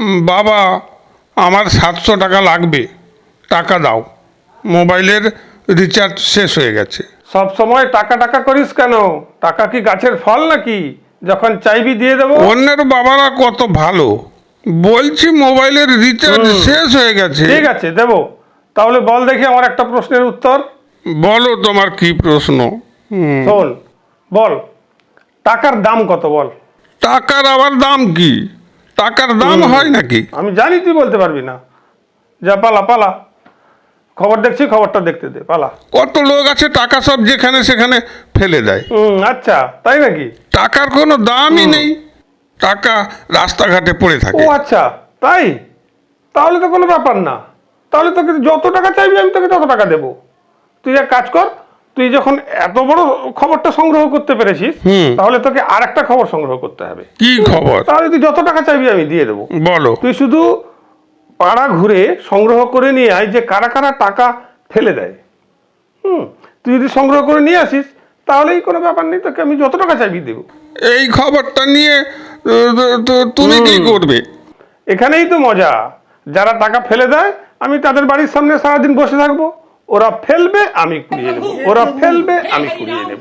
বাবা আমার সাতশো টাকা লাগবে। টাকা দাও। মোবাইলের রিচার্জ শেষ হয়ে গেছে। সব সময় টাকা টাকা করিস কেন? টাকা কি গাছের ফল নাকি? যখন চাইবি দিয়ে দেবো। অন্যের বাবারা কত ভালো। বলছি মোবাইলের রিচার্জ শেষ হয়ে গেছে। ঠিক আছে দেবো। তাহলে বল দেখি আমার একটা প্রশ্নের উত্তর। বলো তোমার কি প্রশ্ন? শোন বল টাকার দাম কত বল? টাকার আবার দাম কি? টাকার দাম হয় নাকি? আমি জানি তুই বলতে পারবি না। যা পালা পালা। খবর দেখছি খবরটা দেখতে দে পালা। কত লোক আছে টাকা সব যেখানে সেখানে ফেলে দেয়। হুম আচ্ছা তাই নাকি? টাকার কোনো দামই নেই। টাকা রাস্তাঘাটে পড়ে থাকে। ও আচ্ছা তাই? তাহলে তো কোনো ব্যাপার না। তাহলে তোকে যত টাকা চাইবি আমি তোকে তত টাকা দেবো। তুই এক কাজ কর তুই যখন এত বড় খবরটা সংগ্রহ করতে পেরেছিস। তাহলে তোকে আর একটা খবর সংগ্রহ করতে হবে। কি খবর? তাহলে তুই যত টাকা চাইবি আমি দিয়ে দেবো। বলো। তুই শুধু পাড়া ঘুরে সংগ্রহ করে নিয়ে আয় যে কারা কারা টাকা ফেলে দেয়। হুম তুই যদি সংগ্রহ করে নিয়ে আসিস তাহলেই কোনো ব্যাপার নেই তোকে আমি যত টাকা চাইবি দেবো। এই খবরটা নিয়ে তুমি কি করবে? এখানেই তো মজা। যারা টাকা ফেলে দেয় আমি তাদের বাড়ির সামনে সারাদিন বসে থাকব। ওরা ফেলবে আমি কুড়িয়ে নেব। ওরা ফেলবে আমি কুড়িয়ে নেব।